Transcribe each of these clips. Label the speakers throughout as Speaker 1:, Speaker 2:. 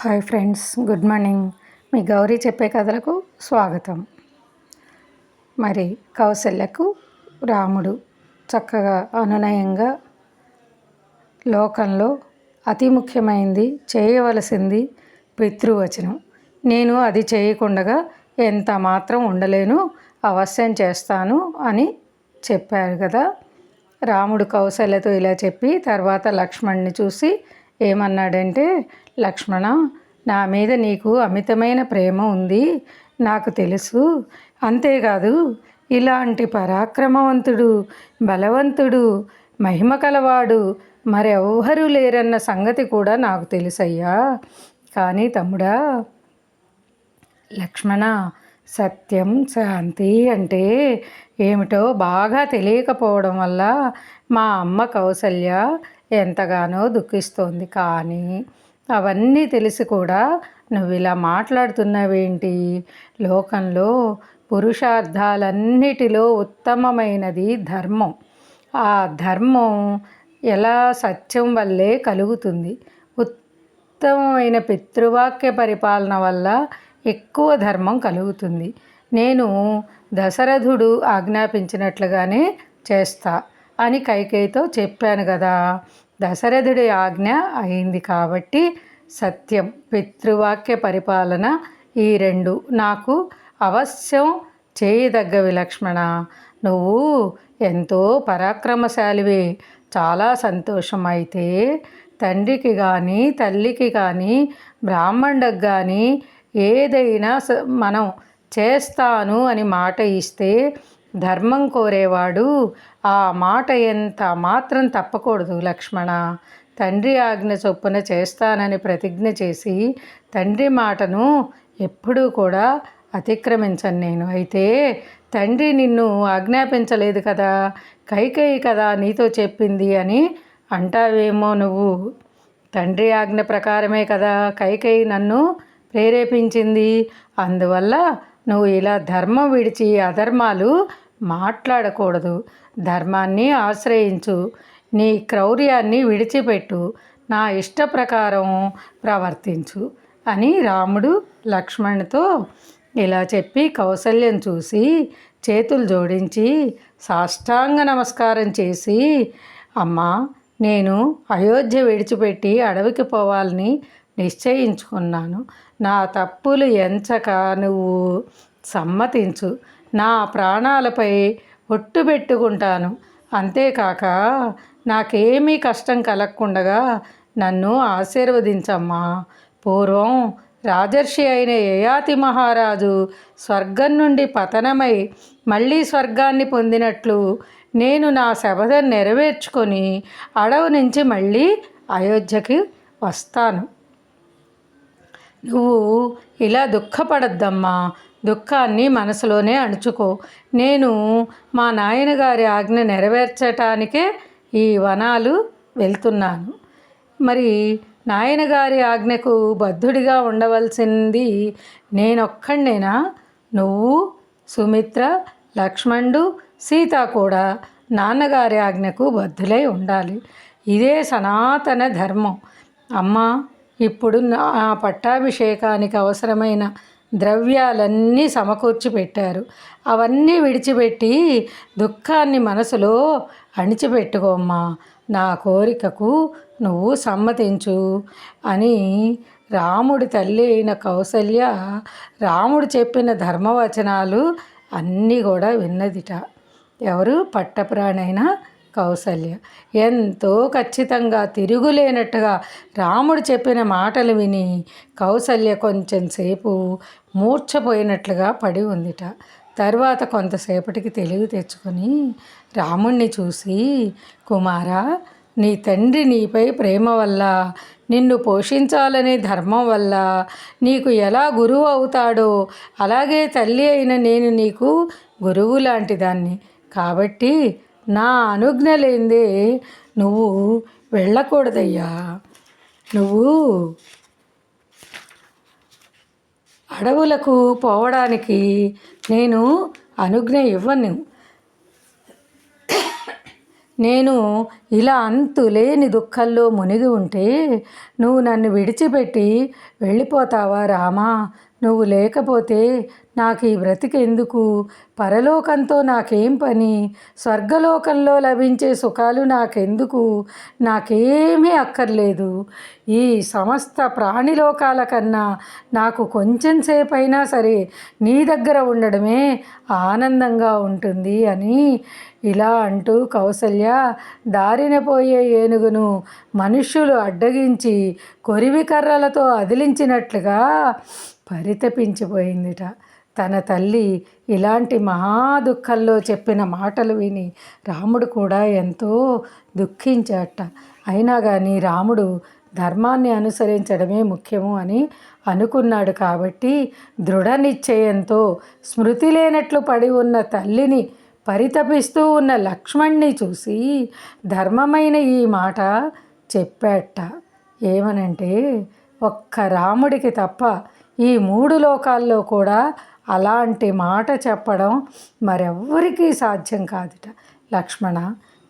Speaker 1: Hi friends good morning. మీ గౌరీ చెప్పే కథలకు స్వాగతం. మరి కౌశల్యకు రాముడు చక్కగా అనునయంగా లోకంలో అతి ముఖ్యమైనది చేయవలసింది పితృవచనం. నేను అది చేయకుండా ఎంత మాత్రం ఉండలేను అవశ్యం చేస్తాను అని చెప్పారు కదా. రాముడు కౌశల్యతో ఇలా చెప్పి తర్వాత లక్ష్మణ్ని చూసి ఏమన్నాడంటే లక్ష్మణ నా మీద నీకు అమితమైన ప్రేమ ఉంది నాకు తెలుసు. అంతేకాదు ఇలాంటి పరాక్రమవంతుడు బలవంతుడు మహిమ కలవాడు మరెవ్వరూ లేరన్న సంగతి కూడా నాకు తెలుసయ్యా. కానీ తమ్ముడా లక్ష్మణ సత్యం శాంతి అంటే ఏమిటో బాగా తెలియకపోవడం వల్ల మా అమ్మ కౌసల్య ఎంతగానో దుఃఖిస్తోంది. కానీ అవన్నీ తెలిసి కూడా నువ్వు ఇలా మాట్లాడుతున్నావేంటి? లోకంలో పురుషార్థాలన్నిటిలో ఉత్తమమైనది ధర్మం. ఆ ధర్మం ఎలా సత్యం వల్లే కలుగుతుంది? ఉత్తమమైన పితృవాక్య పరిపాలన వల్ల ఎక్కువ ధర్మం కలుగుతుంది. నేను దశరథుడు ఆజ్ఞాపించినట్లుగానే చేస్తా అని కైకేయితో చెప్పాను కదా. దశరథుడి ఆజ్ఞ అయింది కాబట్టి సత్యం పితృవాక్య పరిపాలన ఈ రెండు. నాకు అవశ్యం చేయదగ్గవి లక్ష్మణ. నువ్వు ఎంతో పరాక్రమశాలివి. చాలా సంతోషం. అయితే తండ్రికి కానీ తల్లికి కానీ బ్రాహ్మణుడికి కానీ ఏదైనా మనం చేస్తాను అని మాట ఇస్తే ధర్మం కోరేవాడు ఆ మాట ఎంత మాత్రం తప్పకూడదు లక్ష్మణ. తండ్రి ఆజ్ఞ చొప్పున చేస్తానని ప్రతిజ్ఞ చేసి తండ్రి మాటను ఎప్పుడూ కూడా అతిక్రమించను నేను. అయితే తండ్రి నిన్ను ఆజ్ఞాపించలేదు కదా కైకేయి కదా నీతో చెప్పింది అని అంటావేమో నువ్వు? తండ్రి ఆజ్ఞ ప్రకారమే కదా కైకేయి నన్ను ప్రేరేపించింది. అందువల్ల నువ్వు ఇలా ధర్మం విడిచి అధర్మాలు మాట్లాడకూడదు. ధర్మాన్ని ఆశ్రయించు. నీ క్రౌర్యాన్ని విడిచిపెట్టు. నా ఇష్ట ప్రకారం ప్రవర్తించు అని రాముడు లక్ష్మణుతో ఇలా చెప్పి కౌసల్యం చూసి చేతులు జోడించి సాష్టాంగ నమస్కారం చేసి అమ్మా నేను అయోధ్య విడిచిపెట్టి అడవికి పోవాలని నిశ్చయించుకున్నాను. నా తప్పులు ఎంచక నువ్వు సమ్మతించు. నా ప్రాణాలపై ఒట్టు పెట్టుకుంటాను. అంతేకాక నాకేమీ కష్టం కలగకుండగా నన్ను ఆశీర్వదించమ్మా. పూర్వం రాజర్షి అయిన యయాతి మహారాజు స్వర్గం నుండి పతనమై మళ్ళీ స్వర్గాన్ని పొందినట్లు నేను నా శబదం నెరవేర్చుకొని అడవి నుంచి మళ్ళీ అయోధ్యకి వస్తాను. నువ్వు ఇలా దుఃఖపడద్దమ్మా. దుఃఖాన్ని మనసులోనే అణుచుకో. నేను మా నాయనగారి ఆజ్ఞ నెరవేర్చటానికే ఈ వనాలు వెళ్తున్నాను. మరి నాయనగారి ఆజ్ఞకు బద్ధుడిగా ఉండవలసింది నేనొక్కడినేనా నువ్వు సుమిత్ర లక్ష్మణుడు సీత కూడా నాన్నగారి ఆజ్ఞకు బద్ధులై ఉండాలి. ఇదే సనాతన ధర్మం. అమ్మ ఇప్పుడు నా పట్టాభిషేకానికి అవసరమైన ద్రవ్యాలన్నీ సమకూర్చి పెట్టారు. అవన్నీ విడిచిపెట్టి దుఃఖాన్ని మనసులో అణిచిపెట్టుకోమ్మా నా కోరికకు నువ్వు సమ్మతించు అని రాముడి తల్లి అయిన కౌసల్య రాముడు చెప్పిన ధర్మవచనాలు అన్నీ కూడా విన్నదిట. ఎవరు? పట్టప్రాణైన కౌసల్య. ఎంతో ఖచ్చితంగా తిరుగులేనట్టుగా రాముడు చెప్పిన మాటలు విని కౌసల్య కొంచెం సేపు మూర్ఛపోయినట్లుగా పడి ఉందిట. తర్వాత కొంతసేపటికి తెలివి తెచ్చుకొని రాముణ్ణి చూసి కుమారా నీ తండ్రి నీపై ప్రేమ వల్ల నిన్ను పోషించాలనే ధర్మం వల్ల నీకు ఎలా గురువు అవుతాడో అలాగే తల్లి అయిన నేను నీకు గురువు లాంటి దాన్ని. కాబట్టి నా అనుజ్ఞ లేదే నువ్వు వెళ్ళకూడదయ్యా. నువ్వు అడవులకు పోవడానికి నేను అనుజ్ఞ ఇవ్వను. నేను ఇలా అంతులేని దుఃఖంలో మునిగి ఉంటే నువ్వు నన్ను విడిచిపెట్టి వెళ్ళిపోతావా రామా? నువ్వు లేకపోతే నాకు ఈ బ్రతికెందుకు? పరలోకంతో నాకేం పని? స్వర్గలోకంలో లభించే సుఖాలు నాకెందుకు? నాకేమీ అక్కర్లేదు. ఈ సమస్త ప్రాణిలోకాల కన్నా నాకు కొంచెం సేపైనా సరే నీ దగ్గర ఉండడమే ఆనందంగా ఉంటుంది అని ఇలా అంటూ కౌసల్య దారిన పోయే ఏనుగును మనుష్యులు అడ్డగించి కొరివి కర్రలతో అదిలించినట్లుగా పరితపించిపోయిందిట. తన తల్లి ఇలాంటి మహా దుఃఖంలో చెప్పిన మాటలు విని రాముడు కూడా ఎంతో దుఃఖించాట. అయినా కానీ రాముడు ధర్మాన్ని అనుసరించడమే ముఖ్యము అని అనుకున్నాడు కాబట్టి దృఢ నిశ్చయంతో స్మృతి లేనట్లు పడి ఉన్న తల్లిని పరితపిస్తూ ఉన్న లక్ష్మణ్ణి చూసి ధర్మమైన ఈ మాట చెప్పాట. ఏమనంటే ఒక్క రాముడికి తప్ప ఈ మూడు లోకాల్లో కూడా అలాంటి మాట చెప్పడం మరెవ్వరికీ సాధ్యం కాదుట. లక్ష్మణ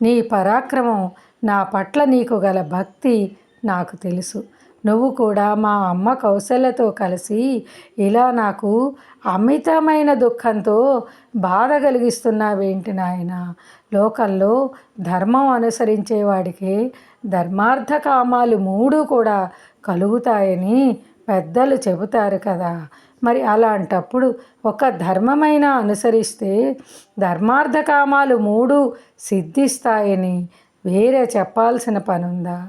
Speaker 1: నీ పరాక్రమం నా పట్ల నీకు గల భక్తి నాకు తెలుసు. నువ్వు కూడా మా అమ్మ కౌశల్యతో కలిసి ఇలా నాకు అమితమైన దుఃఖంతో బాధ కలిగిస్తున్నావేంటి నాయన? లోకంలో ధర్మం అనుసరించేవాడికి ధర్మార్థ కామాలు మూడు కూడా కలుగుతాయని పెద్దలు చెబుతారు కదా. మరి అలాంటప్పుడు ఒక ధర్మమైన అనుసరిస్తే ధర్మార్థకామాలు మూడు సిద్ధిస్తాయని వేరే చెప్పాల్సిన పనుందా?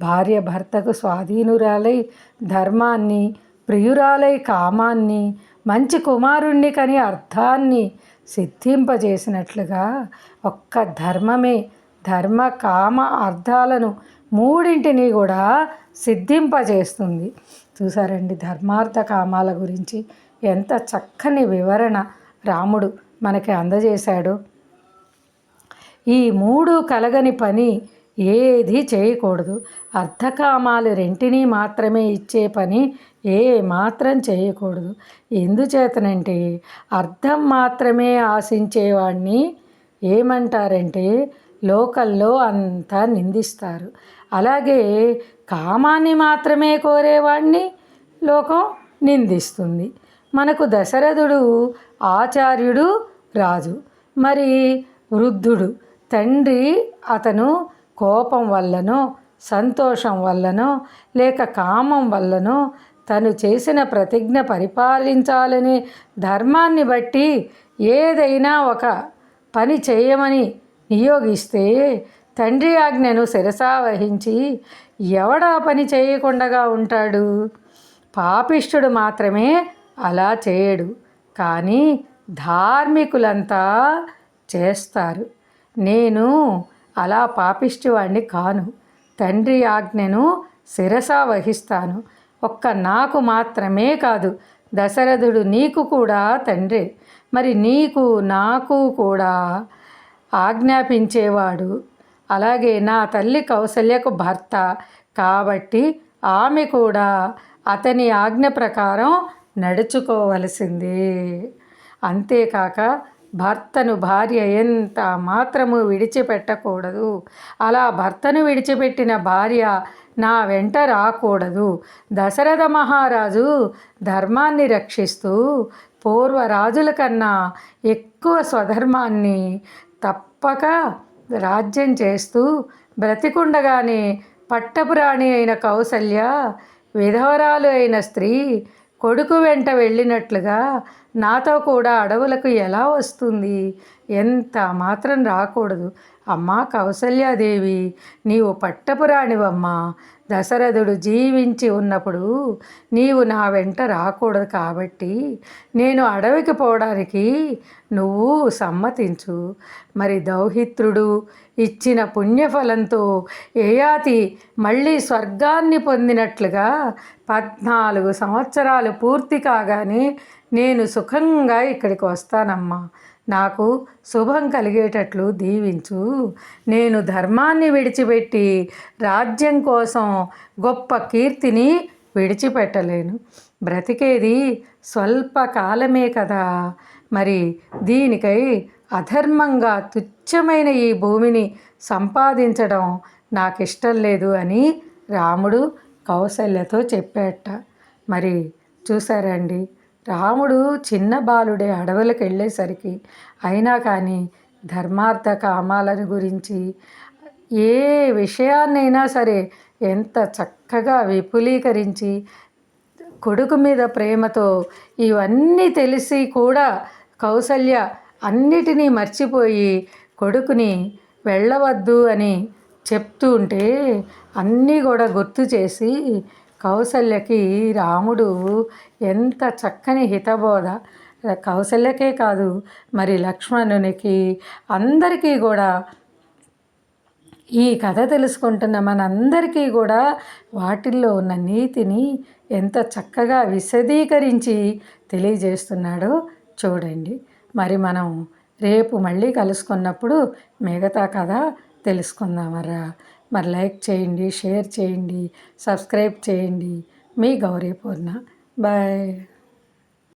Speaker 1: భార్య భర్తకు స్వాధీనురాలై ధర్మాన్ని ప్రియురాలై కామాన్ని మంచి కుమారుణ్ణి కని అర్థాన్ని సిద్ధింపజేసినట్లుగా ఒక్క ధర్మమే ధర్మ కామ అర్థాలను మూడింటిని కూడా సిద్ధింపజేస్తుంది. చూసారండి ధర్మార్థ కామాల గురించి ఎంత చక్కని వివరణ రాముడు మనకి అందజేశాడు. ఈ మూడు కలగని పని ఏది చేయకూడదు. అర్థకామాలు రెంటిని మాత్రమే ఇచ్చే పని ఏ మాత్రం చేయకూడదు. ఎందుచేతనంటే అర్థం మాత్రమే ఆశించేవాడిని ఏమంటారంటే లోకల్లో అంతా నిందిస్తారు. అలాగే కామాన్ని మాత్రమే కోరేవాడిని లోకం నిందిస్తుంది. మనకు దశరథుడు ఆచార్యుడు రాజు. మరి వృద్ధుడు తండ్రి అతను కోపం వల్లనో సంతోషం వల్లనో లేక కామం వల్లనో తను చేసిన ప్రతిజ్ఞ పరిపాలించాలనే ధర్మాన్ని బట్టి ఏదైనా ఒక పని చేయమని నియోగిస్తే తండ్రి ఆజ్ఞను శిరసా వహించి ఎవడా పని చేయకుండా ఉంటాడు? పాపిష్టుడు మాత్రమే అలా చేయడు. కానీ ధార్మికులంతా చేస్తారు. నేను అలా పాపిష్టివాణ్ణి కాను. తండ్రి ఆజ్ఞను శిరసా వహిస్తాను. ఒక్క నాకు మాత్రమే కాదు దశరథుడు నీకు కూడా తండ్రి. మరి నీకు నాకు కూడా ఆజ్ఞాపించేవాడు అలాగే నా తల్లి కౌసల్యకు భర్త కాబట్టి ఆమె కూడా అతని ఆజ్ఞ ప్రకారం నడుచుకోవలసింది. అంతేకాక భర్తను భార్య ఎంత మాత్రము విడిచిపెట్టకూడదు అలా భర్తను విడిచిపెట్టిన భార్య నా వెంట రాకూడదు. దశరథ మహారాజు ధర్మాన్ని రక్షిస్తూ పూర్వ రాజుల కన్నా ఎక్కువ స్వధర్మాన్ని తప్పక రాజ్యం చేస్తూ బ్రతికుండగానే పట్టపురాణి అయిన కౌసల్య విధవరాలు అయిన స్త్రీ కొడుకు వెంట వెళ్ళినట్లుగా నాతో కూడా అడవులకు ఎలా వస్తుంది? ఎంత మాత్రం రాకూడదు. అమ్మా కౌసల్యాదేవి నీవు పట్టపురాణివమ్మా. దశరథుడు జీవించి ఉన్నప్పుడు నీవు నా వెంట రాకూడదు కాబట్టి నేను అడవికి పోవడానికి నువ్వు సమ్మతించు. మరి దౌహిత్రుడు ఇచ్చిన పుణ్యఫలంతో ఏయాతి మళ్ళీ స్వర్గాన్ని పొందినట్లుగా పద్నాలుగు సంవత్సరాలు పూర్తి కాగానే నేను సుఖంగా ఇక్కడికి వస్తానమ్మా. నాకు శుభం కలిగేటట్లు దీవించు. నేను ధర్మాన్ని విడిచిపెట్టి రాజ్యం కోసం గొప్ప కీర్తిని విడిచిపెట్టలేను. బ్రతికేది స్వల్ప కాలమే కదా. మరి దీనికై అధర్మంగా తుచ్చమైన ఈ భూమిని సంపాదించడం నాకు ఇష్టం లేదు అని రాముడు కౌసల్యతో చెప్పాట. మరి చూసారండి రాముడు చిన్న బాలుడే అడవులకు వెళ్ళేసరికి అయినా కానీ ధర్మార్థ కామాలను గురించి ఏ విషయాన్నైనా సరే ఎంత చక్కగా విపులీకరించి కొడుకు మీద ప్రేమతో ఇవన్నీ తెలిసి కూడా కౌసల్య అన్నిటినీ మర్చిపోయి కొడుకుని వెళ్ళవద్దు అని చెప్తూ ఉంటే అన్నీ కూడా గుర్తు చేసి కౌసల్యకి రాముడు ఎంత చక్కని హితబోధ. కౌసల్యకే కాదు మరి లక్ష్మణునికి అందరికీ కూడా ఈ కథ తెలుసుకుంటున్న మనందరికీ కూడా వాటిల్లో ఉన్న నీతిని ఎంత చక్కగా విశదీకరించి తెలియజేస్తున్నాడో చూడండి. మరి మనం రేపు మళ్ళీ కలుసుకున్నప్పుడు మిగతా కథ తెలుసుకుందామరా మరి లైక్ చేయండి షేర్ చేయండి సబ్స్క్రైబ్ చేయండి. మీ గౌరీ పూర్ణ. బాయ్.